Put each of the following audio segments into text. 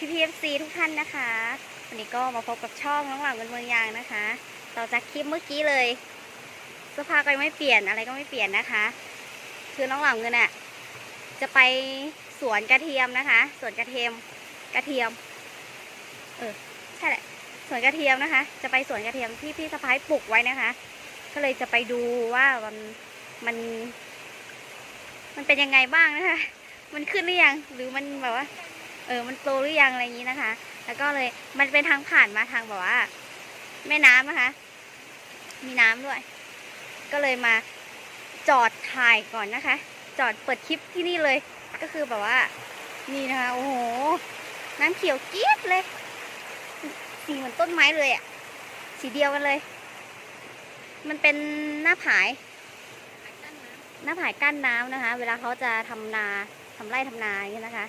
พี่พีเอฟซีทุกท่านนะคะ วันนี้ก็มาพบกับช่องน้องหลังเงินเมืองยางนะคะ ต่อจากคลิปเมื่อกี้เลยเสื้อผ้าก็ยังไม่เปลี่ยนอะไรก็ไม่เปลี่ยนนะคะ คือน้องหลังเงินอะจะไปสวนกระเทียมนะคะ สวนกระเทียมกระเทียม เออใช่แหละสวนกระเทียมนะคะ จะไปสวนกระเทียมที่พี่สะพ้ายปลูกไว้นะคะ ก็เลยจะไปดูว่ามันมัน มันเป็นยังไงบ้างนะคะ มันขึ้นหรือยังหรือมันแบบว่า เออมันโตหรือยังอะไรอย่างนี้นะคะ แล้วก็เลยมันเป็นทางผ่านมาทางแบบว่า แม่น้ำนะคะ มีน้ำด้วย ก็เลยมาจอดถ่ายก่อนนะคะ จอดเปิดคลิปที่นี่เลย ก็คือแบบว่า นี่นะคะโอ้โหน้ำเขียวเจี๊ยบเลย สีเหมือนต้นไม้เลยอะสีเดียวกันเลย มันเป็นหน้าผายหน้าผายกั้นน้ำนะคะ เวลาเขาจะทำนาทำไร่ทำนาอย่างนี้นะคะ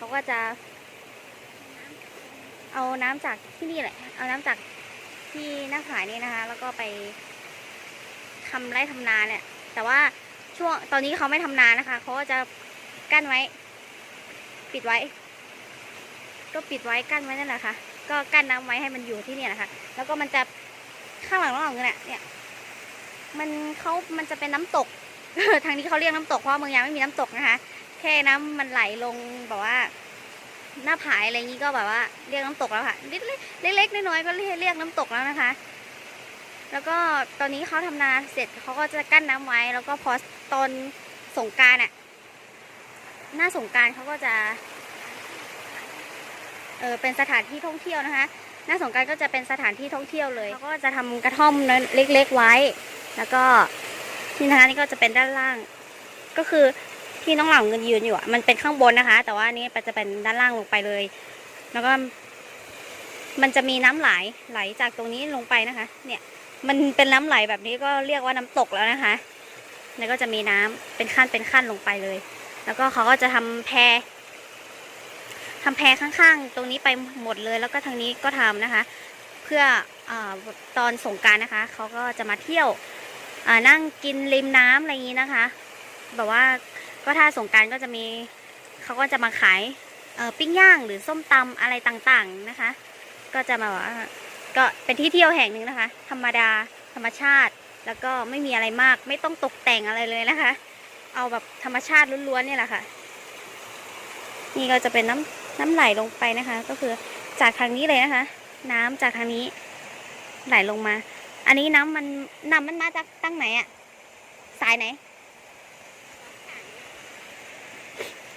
เขาก็จะ เอาน้ำจากที่นี่แหละ เอาน้ำจากที่หน้าผายนี่นะคะ แล้วก็ไปทำไร่ทำนาเนี่ย แต่ว่าช่วงตอนนี้เขาไม่ทำนานะคะเขาก็จะกั้นไว้ ปิดไว้ ก็ปิดไว้กั้นไว้นั่นแหละค่ะ ก็กั้นน้ำไว้ให้มันอยู่ที่นี่ยแหละคะ แล้วก็มันจะข้างหลังน้องเงินเนี่ย มันเขามันจะเป็นน้ำตก ทางนี้เขาเรียกน้ำตกเพราะเมืองยางไม่มีน้ำตกนะคะ แค่น้ำมันไหลลงแบบว่า หน้าผายอะไรอย่างนี้ก็แบบว่า เรียกน้ำตกแล้วค่ะเล็กๆเล็กๆน้อยๆก็เรียกเรียกน้ำตกแล้วนะคะ แล้วก็ตอนนี้เขาทำนาเสร็จเขาก็จะกั้นน้ำไว้ แล้วก็พอตอนสงการอะหน้าสงการเขาก็จะเออเป็นสถานที่ท่องเที่ยวนะคะ หน้าสงการก็จะเป็นสถานที่ท่องเที่ยวเลยเขาก็จะทำกระท่อมเล็ก ๆไว้ แล้วก็นี่นะคะนี่ก็จะเป็นด้านล่าง ก็คือ ที่น้องเหล่าเงินยืนอยู่อะมันเป็นข้างบนนะคะ แต่ว่านี้จะเป็นด้านล่างลงไปเลย แล้วก็มันจะมีน้ำไหลไหลจากตรงนี้ลงไปนะคะ เนี่ย มันเป็นน้ำไหลแบบนี้ก็เรียกว่าน้ำตกแล้วนะคะ แล้วก็จะมีน้ำเป็นขั้นเป็นขั้นลงไปเลย แล้วก็เขาก็จะทำแพทำแพข้างๆ ตรงนี้ไปหมดเลย แล้วก็ทางนี้ก็ทำนะคะ เพื่ออตอนสงการนะคะ เขาก็จะมาเที่ยวนั่งกินริมน้ำอะไรอย่างนี้นะคะ แบบว่า ก็ถ้าสงการก็จะมีเขาก็จะมาขายปิ้งย่างหรือส้มตำอะไรต่างๆนะคะ ก็จะมาแบบว่าก็เป็นที่เที่ยวแห่งหนึ่งนะคะ ธรรมดาธรรมชาติแล้วก็ไม่มีอะไรมาก ไม่ต้องตกแต่งอะไรเลยนะคะ เอาแบบธรรมชาติล้วนๆเนี่ยแหละค่ะ นี่ก็จะเป็นน้ำน้ำไหลลงไปนะคะ ก็คือจากทางนี้เลยนะคะ น้ำจากทางนี้ไหลลงมา อันนี้น้ำมันน้ำมันมาจากตั้งไหนอะสายไหน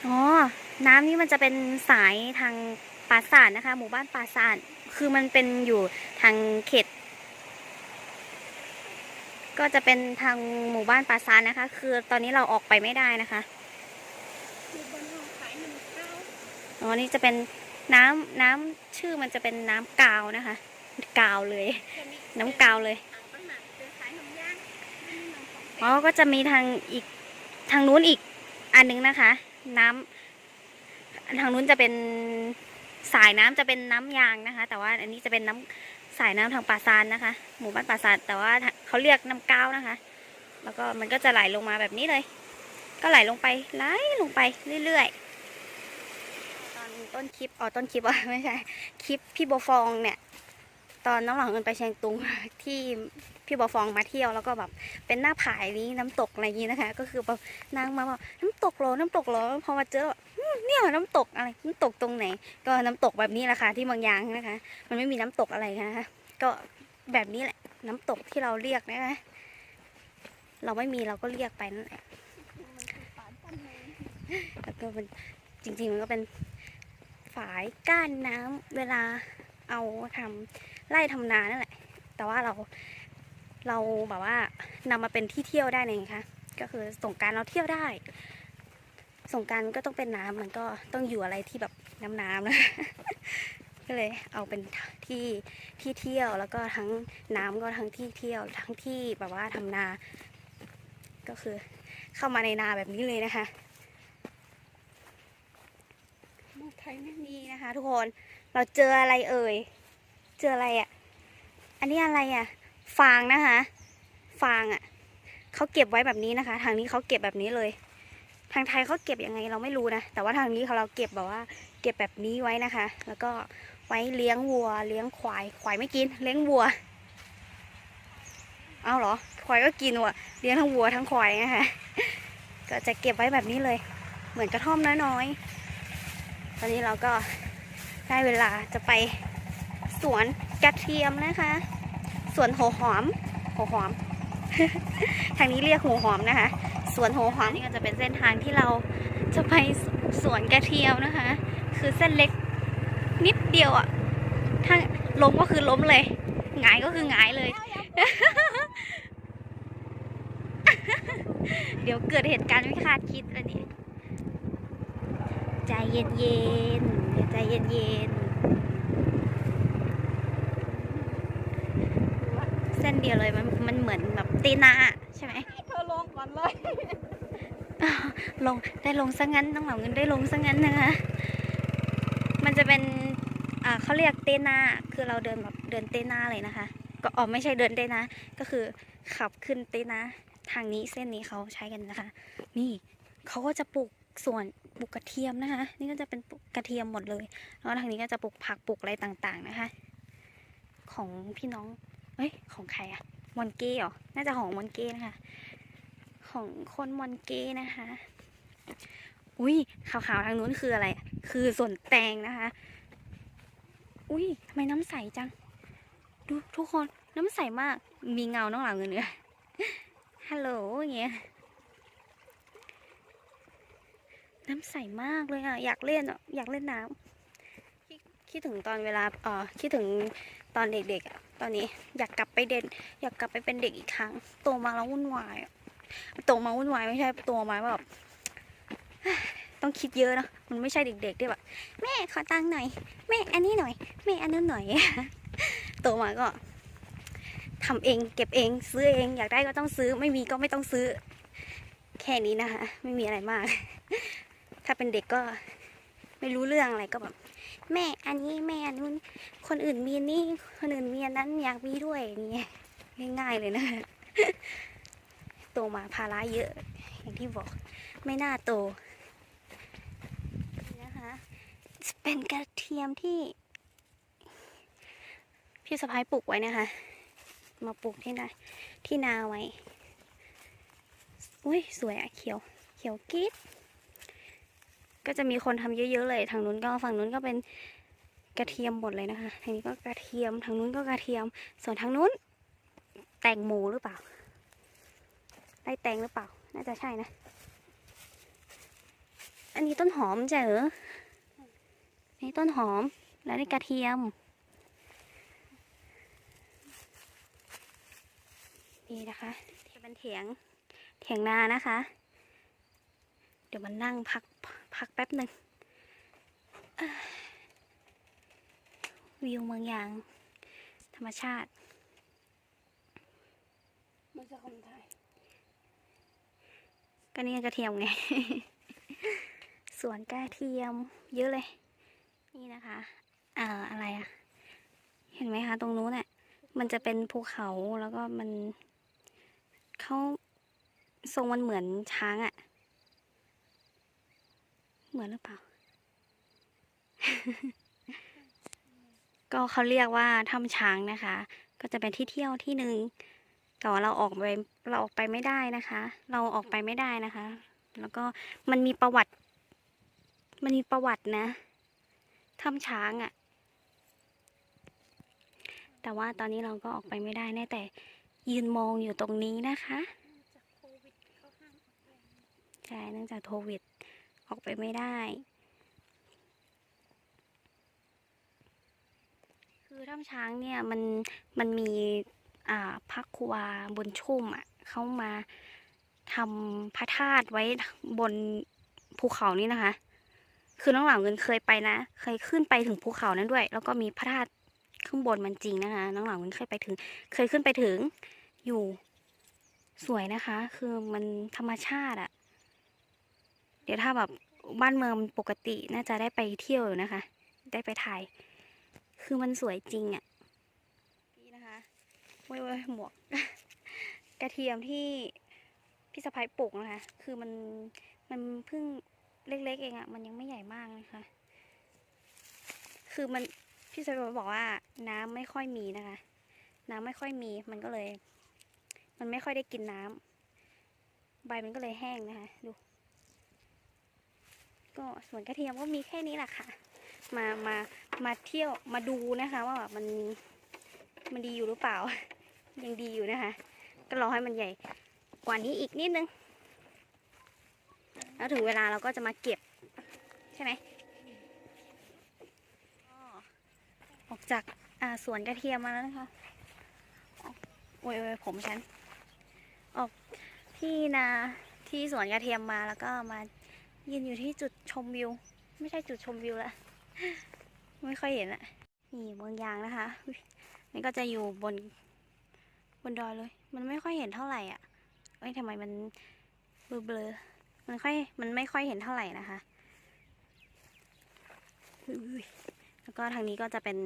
อ๋อ น้ำนี่มันจะเป็นสายทางปราสาทนะคะ หมู่บ้านปราสาท คือมันเป็นอยู่ทางเขต ก็จะเป็นทางหมู่บ้านปราสาทนะคะ คือตอนนี้เราออกไปไม่ได้นะคะอ๋อ นี่จะเป็นน้ำน้ำชื่อมันจะเป็นน้ำกาวนะคะ กาวเลย น้ำกาวเลยอ๋อก็จะมีทางอีกทางนู้นอีกอันนึงนะคะ น้ำทางนู้นจะเป็นสายน้ำจะเป็นน้ำยางนะคะ แต่ว่าอันนี้จะเป็นน้ำสายน้ำทางป่าซานนะคะ หมู่บ้านป่าซานแต่ว่าเขาเรียกน้ำก้าวนะคะ แล้วก็มันก็จะไหลลงมาแบบนี้เลย ก็ไหลลงไปไหลลงไปเรื่อยๆตอนต้นคลิปอ๋อต้นคลิปอะไม่ใช่คลิปพี่โบฟองเนี่ย ตอนน้องหลังเงินไปเชียงตุงที่ พี่โบฟองมาเที่ยวแล้วก็แบบเป็นหน้าผายนี้น้ำตกอะไรยี้นะคะ ก็คือแบบนางมาบอกน้ำตกเหรอน้ำตกเหรอพอมาเจอเนี่ยน้ำตกอะไรน้ำตกตรงไหน ก็น้ำตกแบบนี้แหละค่ะที่บางยางนะคะ มันไม่มีน้ำตกอะไรนะคะก็แบบนี้แหละ น้ำตกที่เราเรียกนะคะเราไม่มีเราก็เรียกไปนั่นแหละแล้วก็เป็นจริง ๆ มันก็เป็นฝายก้านน้ำเวลาเอาทำไร่ทำนานั่นแหละ แต่ว่าเรา เราแบบว่านำมาเป็นที่เที่ยวได้ไงคะก็คือสงการเราเที่ยวได้ สงการก็ต้องเป็นน้ำมันก็ต้องอยู่อะไรที่แบบน้ำน้ำๆนะก็เลยเอาเป็นที่ที่เที่ยวแล้วก็ทั้งน้ำก็ทั้งที่เที่ยวทั้งที่แบบว่าทำนา ก็คือเข้ามาในนาแบบนี้เลยนะคะไทยไม่มีนะคะ ทุกคนเราเจออะไรเอ่ย เจออะไรอะ่ะ อันนี้อะไรอะ่ะ ฟางนะคะ ฟางอะ่ะเขาเก็บไว้แบบนี้นะคะ ทางนี้เขาเก็บแบบนี้เลย ทางไทยเขาเก็บยังไงเราไม่รู้นะ แต่ว่าทางนี้เขาเราเก็บแบบว่า เก็บแบบนี้ไว้นะคะ แล้วก็ไว้เลี้ยงวัว เลี้ยงควาย ควายไม่กิน เลี้ยงวัว เอาเหรอ ควายก็กินว่ะ เลี้ยงทั้งวัวทั้งควายนะคะ ก็จะเก็บไว้แบบนี้เลย เหมือนกระท่อมน้อยๆ ตอนนี้เราก็ได้เวลาจะไปสวนกระเทียมนะคะ สวนหัวหอมหัวหอม ทางนี้เรียกหัวหอมนะคะสวนหัวหอมนี่ก็จะเป็นเส้นทางที่เราจะไปสวนกระเทียมนะคะ คือเส้นเล็กนิดเดียวอะถ้าล้มก็คือล้มเลยหงายก็คือหงายเลย เดี๋ยวเกิดเหตุการณ์ไม่คาดคิดอันนี้ ใจเย็นๆใจเย็นๆ เส้นเดียวเลยมันมันเหมือนแบบตีนาใช่ไหมเธอลงก่อนเลยลงได้ลงซะงั้นน้องเหล่าเงินได้ลงซะงั้นนะคะมันจะเป็นอ่าเขาเรียกเตนาคือเราเดินแบบเดินเตนาเลยนะคะ ก็อ๋อไม่ใช่เดินเตนาก็คือขับขึ้นเตนาทางนี้เส้นนี้เขาใช้กันนะคะ นี่เขาก็จะปลูกสวนปลูกกระเทียมนะคะ นี่ก็จะเป็นปลูกกระเทียมหมดเลย แล้วทางนี้ก็จะปลูกผักปลูกอะไรต่างๆนะคะ ของพี่น้อง เอ้ย ของใครอะมอนเก้เหรอ น่าจะของมอนเก้นะคะ ของคนมอนเก้นะคะ อุ้ยขาวๆทางนู้นคืออะไร คือส่วนแตงนะคะ อุ้ยทำไมน้ำใสจัง ดูทุกคนน้ำใสมาก มีเงาน้องหลังเงินเนื้อฮัลโหลอย่างเงี้ย น้ำใสมากเลยอะ อยากเล่นอะ อยากเล่นน้ำคิดคิดถึงตอนเวลาเออคิดถึงตอนเด็กๆอะ ตอนนี้อยากกลับไปเด่น อยากกลับไปเป็นเด็กอีกครั้งโตมาแล้ววุ่นวายอะโตมาวุ่นวายไม่ใช่โตมาแบบต้องคิดเยอะเนอะมันไม่ใช่เด็กๆที่แบบแม่ขอตังค์หน่อยแม่อันนี้หน่อยแม่อันนั้นหน่อยโตมาก็ทำเอง เก็บเองซื้อเองอยากได้ก็ต้องซื้อ ไม่มีก็ไม่ต้องซื้อ แค่นี้นะคะไม่มีอะไรมาก ถ้าเป็นเด็กก็ไม่รู้เรื่องอะไรก็แบบ แม่อันนี้แม่อันนู้นคนอื่นมีนี่คนอื่นมีอันนั้นอยากมีด้วยอย่ง่ายๆเลยนะโตมาภาระเยอะ อย่างที่บอกไม่น่าโตนี่นะคะเป็นกระเทียมที่ พี่สะพ้ายปลูกไว้นะคะ มาปลูกที่นาที่นาไว้อุ้ยสวยอะเขียว เขียวกิ๊ด ก็จะมีคนทำเยอะๆเลย ทางนู้นก็ฝั่งนู้นก็เป็นกระเทียมหมดเลยนะคะ ทางนี้ก็กระเทียม ทางนู้นก็กระเทียม ส่วนทางนู้น แตงโมหรือเปล่า ได้แตงหรือเปล่า น่าจะใช่นะ อันนี้ต้นหอมจ้ะเหรออันนี้ต้นหอม แล้วนี่กระเทียม นี่นะคะจะเป็นเถียง เถียงนานะคะ เดี๋ยวมันนั่งพัก พักแป๊บหนึ่งอ่าวิวเมืองยาง ธรรมชาติมันจะคนไทยก็นี่กระเทียมไง สวนกระเทียม เยอะเลย นี่นะคะเอ่ออะไรอะเห็นไหมคะ ตรงนู้นน่ะมันจะเป็นภูเขาแล้วก็มันเขาทรงมันเหมือนช้างอะ เหมือนหรือเปล่า ก็เขาเรียกว่าถ้ำช้างนะคะ ก็จะเป็นที่เที่ยวที่หนึ่งแต่ว่าเราออกไปเราออกไปไม่ได้นะคะ เราออกไปไม่ได้นะคะ แล้วก็มันมีประวัติ มันมีประวัตินะถ้ำช้างอะ่ะ แต่ว่าตอนนี้เราก็ออกไปไม่ได้แน่แต่ยืนมองอยู่ตรงนี้นะคะ ใช่เนื่องจากโควิด ออกไปไม่ได้ คือถ้ำช้างเนี่ยมันมันมีอ่าพระครูบาบุญชุ่มอะเขามาทำพระธาตุไว้บนภูเขานี้นะคะ คือน้องหลังเงินเคยไปนะ เคยขึ้นไปถึงภูเขานั้นด้วย แล้วก็มีพระธาตุข้างบนมันจริงนะคะ น้องหลังเงินเคยไปถึง เคยขึ้นไปถึงอยู่สวยนะคะ คือมันธรรมชาติอะ เดี๋ยวถ้าแบบบ้านเมืองปกติน่าจะได้ไปเที่ยวอยู่นะคะ ได้ไปถ่าย คือมันสวยจริงอะ่ะ นี่นะคะเว้ยเว้ยหมวก กระเทียมที่พี่สะพ้ายปลูกนะคะ คือมันมันเพิ่งเล็กๆเองอะ่ะ มันยังไม่ใหญ่มากนะคะ คือมันพี่สะพายบอกว่าน้ำไม่ค่อยมีนะคะ น้ำไม่ค่อยมี มันก็เลย มันไม่ค่อยได้กินน้ำใบมันก็เลยแห้งนะคะ ดู ก็สวนกระเทียมก็มีแค่นี้แหละค่ะ มามามาเที่ยวมาดูนะคะ ว่าแบบมันมันดีอยู่หรือเปล่า ยังดีอยู่นะคะ ก็รอให้มันใหญ่กว่านี้อีกนิดนึง แล้วถึงเวลาเราก็จะมาเก็บ ใช่ไหมออกจากสวนกระเทียมมาแล้วนะคะโอ้ยผมฉัน ออกที่นาที่สวนกระเทียมมาแล้วก็มา ยืนอยู่ที่จุดชมวิว ไม่ใช่จุดชมวิวละไม่ค่อยเห็นอะนี่เมืองยางนะคะนี่ก็จะอยู่บนบนดอยเลย มันไม่ค่อยเห็นเท่าไหร่อะเอ้ยทำไมมันเบลอๆมันค่อยมันไม่ค่อยเห็นเท่าไหร่นะคะแล้วก็ทางนี้ก็จะเป็น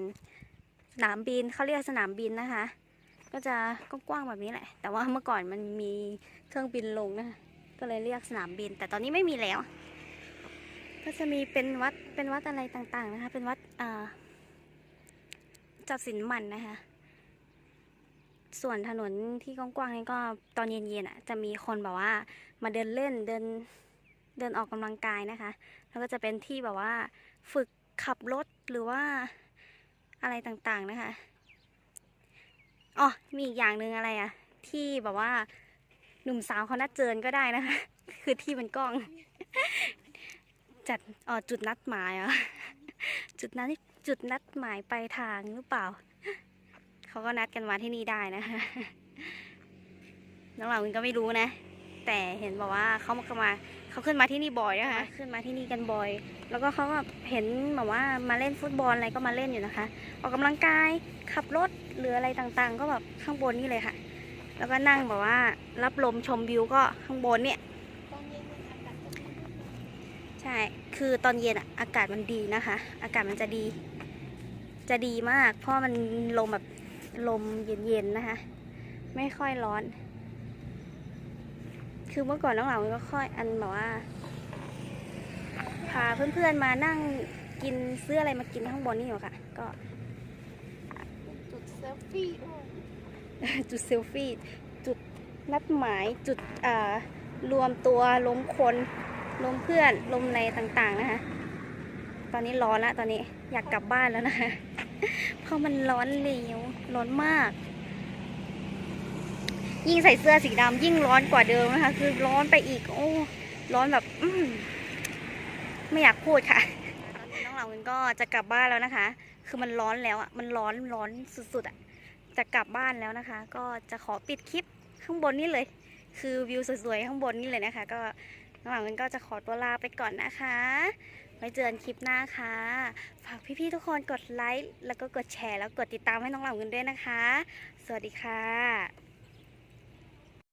สนามบินเขาเรียกสนามบินนะคะ ก็จะกว้างแบบนี้แหละ แต่ว่าเมื่อก่อนมันมีเครื่องบินลงนะคะก็เลยเรียกสนามบิน แต่ตอนนี้ไม่มีแล้ว ก็จะมีเป็นวัดเป็นวัดอะไรต่างๆนะคะ เป็นวัดอ่าจับสินมันนะคะ ส่วนถนนที่กว้างๆนี่ก็ตอนเย็นๆอะ จะมีคนแบบว่า มาเดินเล่นเดินเดินออกกำลังกายนะคะ แล้วก็จะเป็นที่แบบว่า ฝึกขับรถหรือว่าอะไรต่างๆนะคะอ๋อมีอีกอย่างหนึ่งอะไรอะ ที่แบบว่าหนุ่มสาวเขานัดเจอกันก็ได้นะคะ คือที่มันกล้อง จัดอ๋อจุดนัดหมายเหรอะจุดนัดจุดนัดหมายปลายทางหรือเปล่า เขาก็นัดกันมาที่นี่ได้นะคะน้องเหล่ามันก็ไม่รู้นะ แต่เห็นบอกว่าเขามามาเขาขึ้นมาที่นี่บ่อยนะคะ ขึ้นมาที่นี่กันบ่อย แล้วก็เขาก็เห็นแบบว่ามาเล่นฟุตบอลอะไรก็มาเล่นอยู่นะคะ ออกกำลังกายขับรถหรืออะไรต่างๆ ก็แบบข้างบนนี่เลยค่ะ แล้วก็นั่งแบบว่า รับลมชมวิวก็ข้างบนเนี่ย ตอนเย็นมันอากาศจะดี ใช่ คือตอนเย็นอะอากาศมันดีนะคะ อากาศมันจะดี จะดีมาก เพราะมันลมแบบลมเย็นๆนะคะ ไม่ค่อยร้อน คือเมื่อก่อนน้องเหล่าก็ค่อยอันแบบว่า พาเพื่อนๆมานั่งกินซื้ออะไรมากินข้างบนนี่อยู่ค่ะ ก็ จุดเซลฟี่จุดเซลฟี่ จุดนัดหมาย จุดรวมตัวล้มคน ลมเพื่อนลมอะไรต่างๆนะคะ ตอนนี้ร้อนแล้วตอนนี้อยากกลับบ้านแล้วนะคะเพราะมันร้อนเหลวร้อนมาก ยิ่งใส่เสื้อสีดำยิ่งร้อนกว่าเดิมนะคะ คือร้อนไปอีก โอ้ร้อนแบบอืไม่อยากพูดค่ะน้องเหล่าเงินก็จะกลับบ้านแล้วนะคะ คือมันร้อนแล้วอะมันร้อนร้อนสุดๆอะจะกลับบ้านแล้วนะคะ ก็จะขอปิดคลิปข้างบนนี่เลย คือวิวสวยๆข้างบนนี่เลยนะคะ ก็ หล่าเงินก็จะขอตัวลาไปก่อนนะคะ ไว้เจอกันคลิปหน้าค่ะ ฝากพี่ๆทุกคนกดไลค์แล้วก็กดแชร์แล้วกดติดตามให้น้องหลังเงินด้วยนะคะ สวัสดีค่ะ